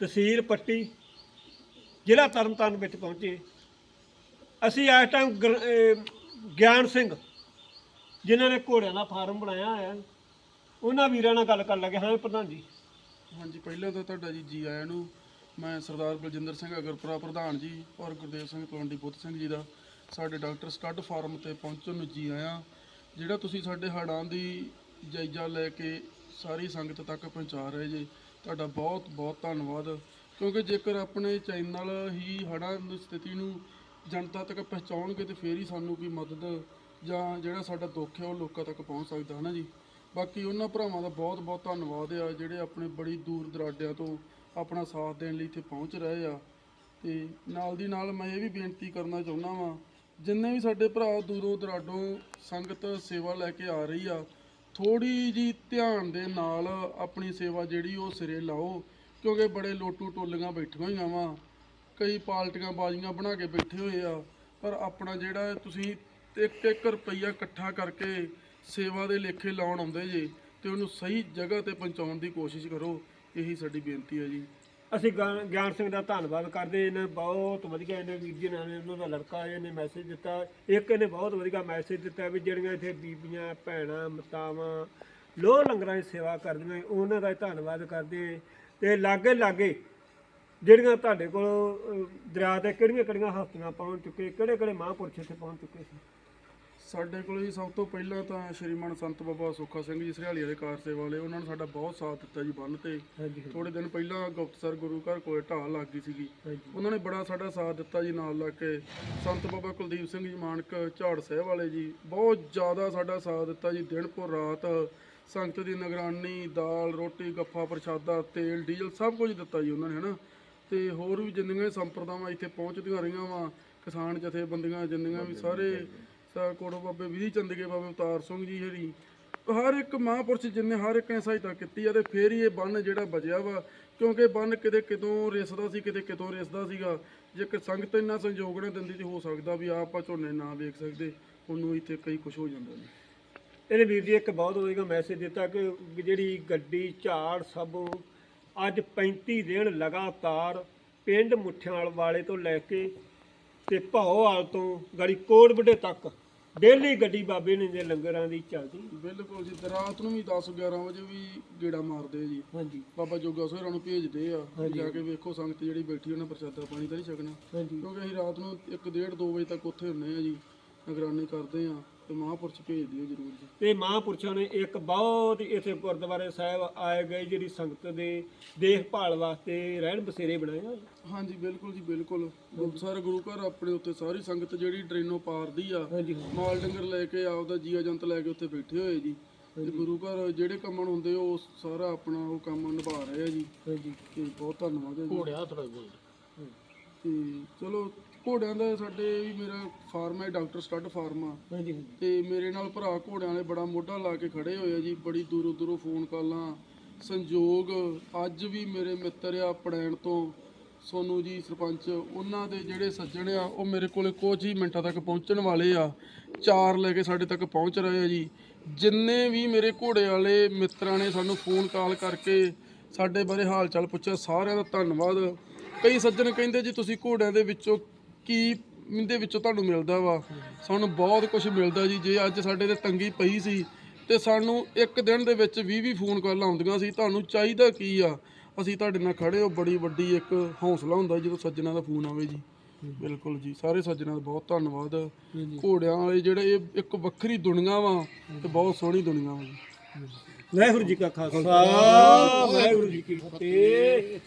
ਤਹਿਸੀਲ ਪੱਟੀ, ਜ਼ਿਲ੍ਹਾ ਤਰਨਤਾਰਨ ਵਿੱਚ ਪਹੁੰਚੇ। ਅਸੀਂ ਇਸ ਟਾਈਮ ਗੁਰ- ਗਿਆਨ ਸਿੰਘ, ਜਿਨ੍ਹਾਂ ਨੇ ਘੋੜਿਆਂ ਦਾ ਫਾਰਮ ਬਣਾਇਆ ਹੋਇਆ, ਉਹਨਾਂ ਵੀਰਾਂ ਨਾਲ ਗੱਲ ਕਰਨ ਲੱਗੇ। ਹਾਂ, ਪ੍ਰਧਾਨ ਜੀ। ਹਾਂਜੀ, ਪਹਿਲਾਂ ਤਾਂ ਤੁਹਾਡਾ ਜੀ ਜੀ ਆਇਆਂ ਨੂੰ, ਮੈਂ ਸਰਦਾਰ ਬਲਜਿੰਦਰ ਸਿੰਘ ਅਗਰਪੁਰਾ ਪ੍ਰਧਾਨ ਜੀ ਔਰ ਗੁਰਦੇਵ ਸਿੰਘ ਤਲਵੰਡੀ ਬੁੱਧ ਸਿੰਘ ਜੀ ਦਾ ਸਾਡੇ ਡਾਕਟਰ ਸਟੱਡ ਫਾਰਮ ਤੇ ਪਹੁੰਚਣ ਨੂੰ ਜੀ ਆਇਆਂ। ਜਿਹੜਾ ਤੁਸੀਂ ਸਾਡੇ ਹੜਾਂ ਦੀ ਜਾਇਜ਼ਾ ਲੈ ਕੇ ਸਾਰੀ ਸੰਗਤ ਤੱਕ ਪਹੁੰਚਾ ਰਹੇ ਜੀ ਤੁਹਾਡਾ ਬਹੁਤ ਬਹੁਤ ਧੰਨਵਾਦ। ਕਿਉਂਕਿ ਜੇਕਰ ਆਪਣੇ ਚੈਨਲ ਹੀ ਹੜ੍ਹਾਂ ਦੀ ਸਥਿਤੀ ਨੂੰ ਜਨਤਾ ਤੱਕ ਪਹੁੰਚਾਉਣਗੇ ਤੇ ਫੇਰ ਹੀ ਸਾਨੂੰ ਕੋਈ ਮਦਦ ਜਾਂ ਜਿਹੜਾ ਸਾਡਾ ਦੁੱਖ ਹੈ ਉਹ ਲੋਕਾਂ ਤੱਕ ਪਹੁੰਚ ਸਕਦਾ ਹੈ ਨਾ ਜੀ? ਬਾਕੀ ਉਹਨਾਂ ਭਰਾਵਾਂ ਦਾ ਬਹੁਤ ਬਹੁਤ ਧੰਨਵਾਦ ਆ, ਜਿਹੜੇ ਆਪਣੇ ਬੜੀ ਦੂਰ ਦਰਾਡਿਆਂ ਤੋਂ ਆਪਣਾ ਸਾਥ ਦੇਣ ਲਈ ਇੱਥੇ ਪਹੁੰਚ ਰਹੇ ਆ। ਤੇ ਨਾਲ ਦੀ ਨਾਲ ਮੈਂ ਇਹ ਵੀ ਬੇਨਤੀ ਕਰਨਾ ਚਾਹੁੰਦਾ ਵਾਂ, ਜਿੰਨੇ ਵੀ ਸਾਡੇ ਭਰਾ ਦੂਰੋਂ ਦਰਾਡੋਂ ਸੰਗਤ ਸੇਵਾ ਲੈ ਕੇ ਆ ਰਹੀ ਆ ਥੋੜੀ ਜੀ ਧਿਆਨ ਦੇ ਨਾਲ ਆਪਣੀ ਸੇਵਾ ਜਿਹੜੀ ਉਹ ਸਿਰੇ ਲਾਓ, ਕਿਉਂਕਿ ਬੜੇ ਲੋਟੂ ਟੋਲੀਆਂ ਬੈਠੀਆਂ ਹੋਈਆਂ ਵਾ। ਕਈ ਪਾਲਟੀਆਂ ਬਾਜ਼ੀਆਂ ਬਣਾ ਕੇ ਬੈਠੇ ਹੋਏ ਆ, ਪਰ ਆਪਣਾ ਜਿਹੜਾ ਤੁਸੀਂ ਇੱਕ ਇੱਕ ਰੁਪਈਆ ਇਕੱਠਾ ਕਰਕੇ ਸੇਵਾ ਦੇ ਲੇਖੇ ਲਾਉਣ ਆਉਂਦੇ ਜੇ, ਤੇ ਉਹਨੂੰ ਸਹੀ ਜਗ੍ਹਾ ਤੇ ਪਹੁੰਚਾਉਣ ਦੀ ਕੋਸ਼ਿਸ਼ ਕਰੋ, ਇਹੀ ਸਾਡੀ ਬੇਨਤੀ ਹੈ ਜੀ। ਅਸੀਂ ਗਾ- ਗਿਆਨ ਸਿੰਘ ਦਾ ਧੰਨਵਾਦ ਕਰਦੇ ਇਹਨੇ ਬਹੁਤ ਵਧੀਆ ਇਹਨੇ ਵੀਰ ਜੀ ਨੇ ਉਹਨਾਂ ਦਾ ਲੜਕਾ ਇਹਨੇ ਮੈਸੇਜ ਦਿੱਤਾ। ਇੱਕ ਇਹਨੇ ਬਹੁਤ ਵਧੀਆ ਮੈਸੇਜ ਦਿੱਤਾ ਵੀ ਜਿਹੜੀਆਂ ਇੱਥੇ ਬੀਬੀਆਂ, ਭੈਣਾਂ, ਮਤਾਵਾਂ, ਲੋਹ ਲੰਗਰਾਂ ਦੀ ਸੇਵਾ ਕਰਦੀਆਂ, ਉਹਨਾਂ ਦਾ ਧੰਨਵਾਦ ਕਰਦੇ ਤੇ ਲਾਗੇ ਲਾਗੇ ਜਿਹੜੀਆਂ ਤੁਹਾਡੇ ਕੋਲ ਦਰਿਆ ਤੇ ਕਿਹੜੀਆਂ ਕਿਹੜੀਆਂ ਹਸਤੀਆਂ ਪਹੁੰਚ ਚੁੱਕੇ ਕਿਹੜੇ ਕਿਹੜੇ ਮਹਾਂਪੁਰਸ਼ ਇੱਥੇ ਪਹੁੰਚ ਚੁੱਕੇ ਸੀ? ਸਾਡੇ ਕੋਲ ਜੀ ਸਭ ਤੋਂ ਪਹਿਲਾਂ ਤਾਂ ਸ਼੍ਰੀਮਾਨ ਸੰਤ ਬਾਬਾ ਸੁੱਖਾ ਸਿੰਘ ਜੀ ਸਰਿਆਲੀ ਵਾਲੇ ਕਾਰ ਸੇਵਾ ਵਾਲੇ ਉਹਨਾਂ ਨੇ ਸਾਡਾ ਬਹੁਤ ਸਾਥ ਦਿੱਤਾ ਜੀ ਬੰਨ ਤੇ। ਥੋੜੇ ਦਿਨ ਪਹਿਲਾਂ ਗੁਪਤਸਰ ਗੁਰੂ ਘਰ ਕੋਲੇ ਢਾਲ ਲੱਗ ਗਈ ਸੀਗੀ। ਉਹਨਾਂ ਨੇ ਬੜਾ ਸਾਡਾ ਸਾਥ ਦਿੱਤਾ ਜੀ ਨਾਲ ਲੱਗ ਕੇ। ਸੰਤ ਬਾਬਾ ਕੁਲਦੀਪ ਸਿੰਘ ਜੀ ਮਾਨਕ ਝਾੜ ਸਾਹਿਬ ਵਾਲੇ ਜੀ ਬਹੁਤ ਜ਼ਿਆਦਾ ਸਾਡਾ ਸਾਥ ਦਿੱਤਾ ਜੀ। ਦਿਨ ਭਰ ਰਾਤ ਸੰਗਤ ਦੀ ਨਿਗਰਾਨੀ ਦਾਲ ਰੋਟੀ ਗੱਫਾ ਪ੍ਰਸ਼ਾਦਾ ਤੇਲ ਡੀਜ਼ਲ ਸਭ ਕੁਝ ਦਿੱਤਾ ਜੀ ਉਹਨਾਂ ਨੇ ਹਨਾ? ਤੇ ਹੋਰ ਵੀ ਜਿੰਨੀਆਂ ਸੰਪਰਦਾਵਾਂ ਇੱਥੇ ਪਹੁੰਚਦੀਆਂ ਰਹੀਆਂ ਵਾ ਕਿਸਾਨ ਜਥੇਬੰਦੀਆਂ ਜਿੰਨੀਆਂ ਵੀ ਸਾਰੇ ਸਾ ਬਾਬੇ ਵਿਧੀ ਚੰਦਗੇ ਬਾਬੇ ਅਵਤਾਰ ਸਿੰਘ ਜੀ ਹਰੀ। ਹਰ ਇੱਕ ਮਹਾਂਪੁਰਸ਼ ਜਿੰਨੇ ਹਰ ਇੱਕ ਨੇ ਸਹਾਇਤਾ ਕੀਤੀ ਆ ਤੇ ਫੇਰ ਹੀ ਇਹ ਬੰਨ ਜਿਹੜਾ ਬਚਿਆ ਵਾ, ਕਿਉਂਕਿ ਬੰਨ ਕਿਤੇ ਕਿਤੋਂ ਰਿਸਦਾ ਸੀ, ਕਿਤੇ ਕਿਤੋਂ ਰਿਸਦਾ ਸੀਗਾ। ਜੇਕਰ ਸੰਗਤ ਇੰਨਾ ਸੰਯੋਗ ਨਾ ਦਿੰਦੀ ਤੇ ਹੋ ਸਕਦਾ ਵੀ ਆਪ ਆਪਾਂ ਝੋਨੇ ਨਾ ਵੇਖ ਸਕਦੇ, ਉਹਨੂੰ ਇੱਥੇ ਕਈ ਕੁਝ ਹੋ ਜਾਂਦਾ ਜੀ। ਇਹਨੇ ਵੀਰ ਜੀ, ਇੱਕ ਬਹੁਤ ਵਧੀਆ ਮੈਸੇਜ ਦਿੱਤਾ ਕਿ ਜਿਹੜੀ ਗੱਡੀ, ਝਾੜ ਸਭ ਅੱਜ 35 ਦਿਨ ਲਗਾਤਾਰ ਪਿੰਡ ਮੁੱਠਿਆਲ ਵਾਲੇ ਤੋਂ ਲੈ ਕੇ ਤੇ ਭੌਵਾਲ ਤੋਂ ਗੜੀ ਕੋੜਬੜੇ ਤੱਕ। ਡੇਲੀ ਗੱਡੀ ਬਾਬੇ ਨੇ ਦੇ ਲੰਗਰਾਂ ਦੀ ਚੱਲਦੀ। ਬਿਲਕੁਲ ਜੀ ਤੇ ਰਾਤ ਨੂੰ ਵੀ 10 11 ਵਜੇ ਵੀ ਗੇੜਾ ਮਾਰਦੇ ਆ ਜੀ। ਹਾਂਜੀ। ਬਾਬਾ ਜੋਗਾ ਸੋਹਰਾ ਨੂੰ ਭੇਜਦੇ ਆ ਵੀ ਜਾ ਕੇ ਵੇਖੋ ਸੰਗਤ ਜਿਹੜੀ ਬੈਠੀ ਉਹਨਾਂ ਪ੍ਰਸ਼ਾਦਾ ਪਾਣੀ ਤਾਂ ਨਹੀਂ ਛਕਣਾ। ਹਾਂਜੀ। ਕਿਉਂਕਿ ਅਸੀਂ ਰਾਤ ਨੂੰ 1:30 2 ਵਜੇ ਤੱਕ ਉੱਥੇ ਹੁੰਨੇ ਆ ਜੀ ਨਿਗਰਾਨੀ ਕਰਦੇ ਆ। ਤੇ ਮਹਾਂਪੁਰਸ਼ ਭੇਜ ਦਿਓ ਜਰੂਰ ਜੀ। ਤੇ ਮਹਾਂਪੁਰਸ਼ਾਂ ਨੇ ਇੱਕ ਬਹੁਤ ਇੱਥੇ ਗੁਰਦੁਆਰੇ ਸਾਹਿਬ ਆਏ ਗਏ ਜਿਹੜੀ ਸੰਗਤ ਦੇ ਦੇਖਭਾਲ ਵਾਸਤੇ ਰਹਿਣ ਬਸੇਰੇ ਬਣਾਏ ਹੋਏ। ਹਾਂਜੀ ਬਿਲਕੁਲ ਜੀ ਬਿਲਕੁਲ। ਗੁਰਦੁਆਰਾ ਗੁਰੂ ਘਰ ਆਪਣੇ ਉੱਤੇ ਸਾਰੀ ਸੰਗਤ ਜਿਹੜੀ ਟ੍ਰੇਨੋਂ ਪਾਰਦੀ ਆ ਹਾਂਜੀ ਮਾਲ ਡੰਗਰ ਲੈ ਕੇ ਆਪਦਾ ਜੀਆ ਜੰਤ ਲੈ ਕੇ ਉੱਥੇ ਬੈਠੇ ਹੋਏ ਜੀ। ਤੇ ਗੁਰੂ ਘਰ ਜਿਹੜੇ ਕੰਮਾਂ ਹੁੰਦੇ ਉਹ ਸਾਰਾ ਆਪਣਾ ਉਹ ਕੰਮ ਨਿਭਾ ਰਹੇ ਆ ਜੀ। ਹਾਂਜੀ। ਤੇ ਬਹੁਤ ਧੰਨਵਾਦ ਹੈ ਜੀ। ਘੋੜਿਆ ਥੋੜਾ ਬੋਲ ਤੇ ਚਲੋ ਘੋੜਿਆਂ ਦਾ ਸਾਡੇ ਵੀ ਮੇਰਾ ਫਾਰਮ ਹੈ ਡਾਕਟਰ ਸਟੱਡ ਫਾਰਮ ਆ। ਹਾਂਜੀ ਤੇ ਮੇਰੇ ਨਾਲ ਭਰਾ ਘੋੜਿਆਂ ਵਾਲੇ ਬੜਾ ਮੋਢਾ ਲਾ ਕੇ ਖੜੇ ਹੋਏ ਆ ਜੀ ਬੜੀ ਦੂਰੋਂ ਦੂਰੋਂ ਫੋਨ ਕਾਲਾਂ ਸੰਜੋਗ ਅੱਜ ਵੀ ਮੇਰੇ ਮਿੱਤਰ ਆ ਪੜੈਣ ਤੋਂ ਸੋਨੂ ਜੀ ਸਰਪੰਚ ਉਹਨਾਂ ਦੇ ਜਿਹੜੇ ਸੱਜਣ ਆ ਉਹ ਮੇਰੇ ਕੋਲੇ ਕੁਝ ਹੀ ਮਿੰਟਾਂ ਤੱਕ ਪਹੁੰਚਣ ਵਾਲੇ ਆ ਚਾਰ ਲੈ ਕੇ ਸਾਡੇ ਤੱਕ ਪਹੁੰਚ ਰਹੇ ਆ ਜੀ। ਜਿੰਨੇ ਵੀ ਮੇਰੇ ਘੋੜੇ ਵਾਲੇ ਮਿੱਤਰਾਂ ਨੇ ਸਾਨੂੰ ਫੋਨ ਕਾਲ ਕਰਕੇ ਸਾਡੇ ਬਾਰੇ ਹਾਲ ਚਾਲ ਪੁੱਛਿਆ ਸਾਰਿਆਂ ਦਾ ਧੰਨਵਾਦ। ਕਈ ਸੱਜਣ ਕਹਿੰਦੇ ਜੀ ਤੁਸੀਂ ਘੋੜਿਆਂ ਦੇ ਵਿੱਚੋਂ ਕੀ ਇਹਦੇ ਵਿੱਚੋਂ ਤੁਹਾਨੂੰ ਮਿਲਦਾ ਵਾ? ਸਾਨੂੰ ਬਹੁਤ ਕੁਝ ਮਿਲਦਾ ਜੀ। ਜੇ ਅੱਜ ਸਾਡੇ ਤੇ ਤੰਗੀ ਪਈ ਸੀ ਤੇ ਸਾਨੂੰ ਇੱਕ ਦਿਨ ਦੇ ਵਿੱਚ 20 20 ਫੋਨ ਕਾਲਾਂ ਆਉਂਦੀਆਂ ਸੀ। ਤੁਹਾਨੂੰ ਚਾਹੀਦਾ ਕੀ ਆ? ਅਸੀਂ ਤੁਹਾਡੇ ਨਾਲ ਖੜੇ ਹੋ। ਬੜੀ ਵੱਡੀ ਇੱਕ ਹੌਸਲਾ ਹੁੰਦਾ ਜਦੋਂ ਸੱਜਣਾ ਦਾ ਫੋਨ ਆਵੇ ਜੀ। ਬਿਲਕੁਲ ਜੀ। ਸਾਰੇ ਸੱਜਣਾ ਦਾ ਬਹੁਤ ਧੰਨਵਾਦ। ਘੋੜਿਆਂ ਵਾਲੇ ਜਿਹੜੇ ਇਹ ਇੱਕ ਵੱਖਰੀ ਦੁਨੀਆ ਵਾ ਤੇ ਬਹੁਤ ਸੋਹਣੀ ਦੁਨੀਆ ਵਾ ਜੀ। ਵਾਹਿਗੁਰੂ ਜੀ ਕਾ ਖਾਲਸਾ। ਵਾਹਿਗੁਰੂ ਜੀ ਕੀ ਫਤਿਹ।